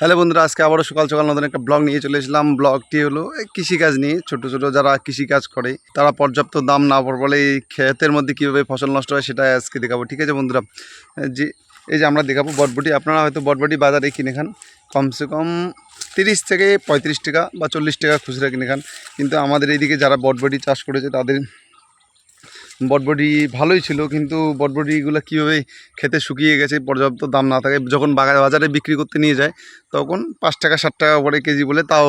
Hello বন্ধুরা, আজকে আবারও সকাল সকাল নতুন একটা ব্লগ নিয়ে চলে এসেছিলাম। ব্লগটি হলো কৃষিকাজ নিয়ে, ছোট ছোট যারা কৃষিকাজ করে, তারা পর্যাপ্ত দাম না পাওয়ার ফলে এই ক্ষেতের মধ্যে কীভাবে ফসল নষ্ট হয় সেটা আজকে দেখাবো। ঠিক আছে বন্ধুরা যে, এই যে আমরা দেখাবো বটবটি। আপনারা হয়তো বটবটি বাজারে কিনে খান, কমসে কম তিরিশ থেকে পঁয়ত্রিশ টাকা বা চল্লিশ টাকা খুচরা কিনে খান। কিন্তু আমাদের এইদিকে যারা বটবটি চাষ করেছে, তাদের বটবটি ভালোই ছিল, কিন্তু বটবটিগুলো কীভাবে খেতে শুকিয়ে গেছে, পর্যাপ্ত দাম না থাকে, যখন বাজারে বিক্রি করতে নিয়ে যায়, তখন পাঁচ টাকা ষাট টাকা করে কেজি বলে তাও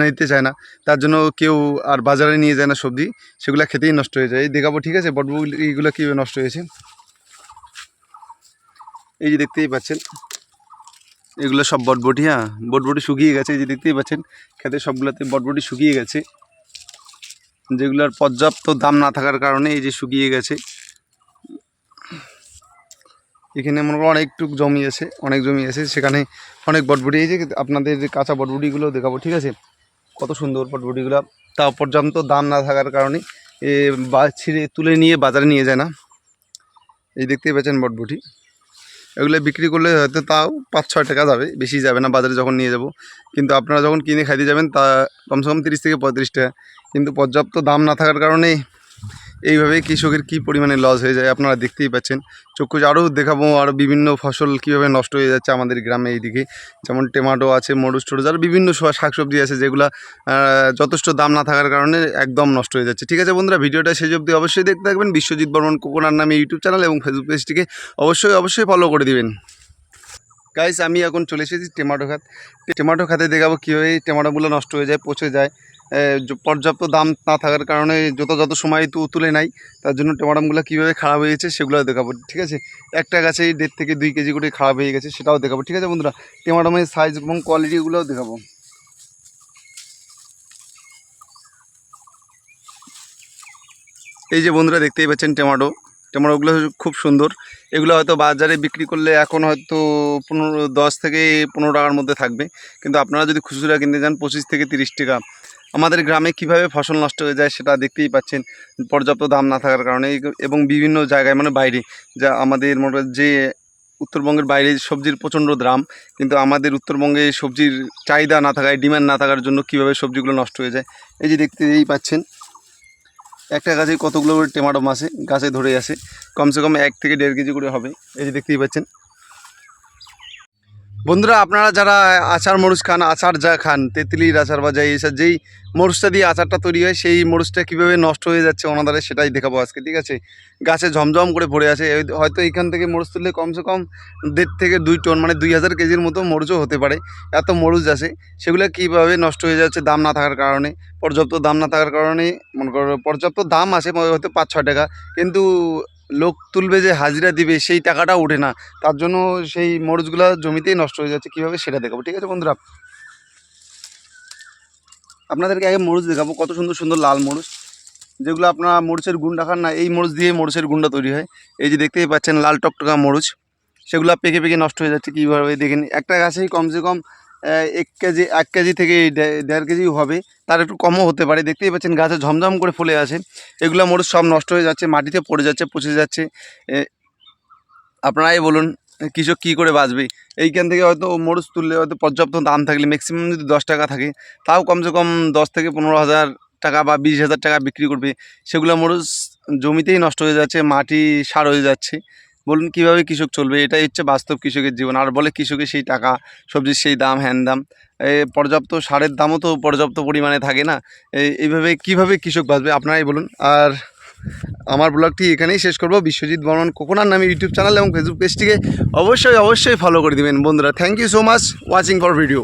নিতে চায় না। তার জন্য কেউ আর বাজারে নিয়ে যায় না সবজি, সেগুলো খেতেই নষ্ট হয়ে যায়। এই দেখাবো, ঠিক আছে? বটবটিগুলো কীভাবে নষ্ট হয়েছে। এই যে দেখতেই পাচ্ছেন, এগুলো সব বটবটি হ্যাঁ? বটবটি শুকিয়ে গেছে, এই যে দেখতেই পাচ্ছেন, খেতে সবগুলোতে বটবটি শুকিয়ে গেছে। যেগুলোর পর্যাপ্ত দাম না থাকার কারণে এই যে শুকিয়ে গেছে। এখানে মনে করো অনেকটুক জমি আছে, অনেক জমি আছে, সেখানে অনেক বটবটি। এই যে আপনাদের যে কাঁচা বটবটিগুলো দেখাবো, ঠিক আছে? কত সুন্দর বটবটিগুলো। তাও পর্যন্ত দাম না থাকার কারণে এ বা ছিঁড়ে তুলে নিয়ে বাজারে নিয়ে যায় না। এই দেখতেই পাচ্ছেন বটবটি। এগুলো বিক্রি করলে হয়তো তাও পাঁচ ছয় টাকা যাবে, বেশি যাবে না বাজারে যখন নিয়ে যাব। কিন্তু আপনারা যখন কিনে খাইতে যাবেন তা কমসে কম তিরিশ থেকে পঁয়ত্রিশ টাকা। কিন্তু পর্যাপ্ত দাম না থাকার কারণে এইভাবে কৃষকের কী পরিমাণে লস হয়ে যায় আপনারা দেখতেই পাচ্ছেন। চক্ষু আরও দেখাবো, আরও বিভিন্ন ফসল কীভাবে নষ্ট হয়ে যাচ্ছে আমাদের গ্রামে এইদিকে। যেমন টমেটো আছে, মরুচ টরুচ, আরও বিভিন্ন শাকসবজি আছে যেগুলো যথেষ্ট দাম না থাকার কারণে একদম নষ্ট হয়ে যাচ্ছে। ঠিক আছে বন্ধুরা, ভিডিওটা শেষ অবধি অবশ্যই দেখতে থাকবেন। বিশ্বজিৎ বর্মন কোকোনার নামে ইউটিউব চ্যানেল এবং ফেসবুক পেজটিকে অবশ্যই অবশ্যই ফলো করে দিবেন। গাইস আমি এখন চলে এসেছি টমেটো খাত। টমেটো খাতে দেখাবো কীভাবে টমেটোগুলো নষ্ট হয়ে যায়, পচে যায়। পর্যাপ্ত দাম না থাকার কারণে যত সময় তু তুলে নাই। তার জন্য টমাটোগুলো কীভাবে খারাপ হয়ে গেছে সেগুলো দেখাবো, ঠিক আছে? একটা গাছেই দেড় থেকে দুই কেজি করে খারাপ হয়ে গেছে সেটাও দেখাবো, ঠিক আছে বন্ধুরা? টমাটোমের সাইজ এবং কোয়ালিটিগুলোও দেখাবো। এই যে বন্ধুরা দেখতেই পাচ্ছেন টমেটো, টমেটোগুলো খুব সুন্দর। এগুলো হয়তো বাজারে বিক্রি করলে এখন হয়তো পনেরো, দশ থেকে পনেরো টাকার মধ্যে থাকবে। কিন্তু আপনারা যদি খুচরা কিনতে যান পঁচিশ থেকে তিরিশ টাকা। আমাদের গ্রামে কীভাবে ফসল নষ্ট হয়ে যায় সেটা দেখতেই পাচ্ছেন। পর্যাপ্ত দাম না থাকার কারণে এবং বিভিন্ন জায়গায় মানে বাইরে, যা আমাদের মোটা যে উত্তরবঙ্গের বাইরে সবজির প্রচণ্ড দাম, কিন্তু আমাদের উত্তরবঙ্গে সবজির চাহিদা না থাকায়, ডিমান্ড না থাকার জন্য কীভাবে সবজিগুলো নষ্ট হয়ে যায়, এই যে দেখতেই পাচ্ছেন। একটা গাছে কতগুলো টমেটো মাসে, গাছে ধরে আসে কমসে কম এক থেকে দেড় কেজি করে হবে, এই যে দেখতেই পাচ্ছেন। বন্ধুরা, আপনারা যারা আচার মরুচ খান, আচার যা খান তেঁতুলির আচার বা যাই এসব যেই মরুচটা দিয়ে আচারটা তৈরি হয়, সেই মরুচটা কীভাবে নষ্ট হয়ে যাচ্ছে ওনাদের সেটাই দেখাবো আজকে, ঠিক আছে? গাছে ঝমঝম করে ভরে আছে হয়তো এখান থেকে মরুচ তুললে কমসে কম দেড় থেকে দুই টন মানে দুই হাজার কেজির মতো মরুচও হতে পারে। এত মরুচ আছে, সেগুলো কীভাবে নষ্ট হয়ে যাচ্ছে দাম না থাকার কারণে, পর্যাপ্ত দাম না থাকার কারণে, মনে করো পর্যাপ্ত দাম আছে হয়তো পাঁচ ছয় টাকা, কিন্তু লোক তুলবে যে হাজিরা দিবে, সেই টাকাটা ওঠে না। তার জন্য সেই মরুচগুলো জমিতেই নষ্ট হয়ে যাচ্ছে, কীভাবে সেটা দেখাবো? ঠিক আছে বন্ধুরা? আপনাদেরকে আগে মরুচ দেখাবো, কত সুন্দর সুন্দর লাল মরুচ। যেগুলো আপনারা মরুচের গুন্ডা খান না, এই মরুচ দিয়ে মরুচের গুন্ডা তৈরি হয়। এই যে দেখতেই পাচ্ছেন লাল টকটকা মরুচ। সেগুলো পেকে পেকে নষ্ট হয়ে যাচ্ছে, কীভাবে দেখেন? একটা গাছেই কমসে কম এক কেজি এক কেজি থেকে দেড় কেজি হবে। তার একটু কমও হতে পারে। দেখতেই পাচ্ছেন গাছে ঝমঝম করে ফুলে আছে। এগুলো মরুচ সব নষ্ট হয়ে যাচ্ছে, মাটিতে পড়ে যাচ্ছে, পচে যাচ্ছে। আপনারাই বলুন, কৃষক কী করে বাঁচবে? এইখান থেকে হয়তো মরুচ তুললে হয়তো পর্যাপ্ত দাম থাকলে ম্যাক্সিমাম যদি দশ টাকা থাকে, তাও কমসে কম দশ থেকে পনেরো হাজার টাকা বা বিশ হাজার টাকা বিক্রি করবে। সেগুলো মরুচ জমিতেই নষ্ট হয়ে যাচ্ছে, মাটি সার হয়ে যাচ্ছে। বলুন, কীভাবে কৃষক চলবে? এটাই হচ্ছে বাস্তব কৃষকের জীবন। আর বলে কৃষকের সেই টাকা, সবজির সেই দাম, হ্যান দাম। পর্যাপ্ত সারের দামও তো পর্যাপ্ত পরিমাণে থাকে না। এইভাবে কীভাবে কৃষক বাঁচবে, আপনারাই বলুন। আর আমার ব্লগটি এখানেই শেষ করব। বিশ্বজিৎ বর্মন কোকোনার নামে ইউটিউব চ্যানেল এবং ফেসবুক পেজটিকে অবশ্যই অবশ্যই ফলো করে দেবেন। বন্ধুরা thank you so much watching for video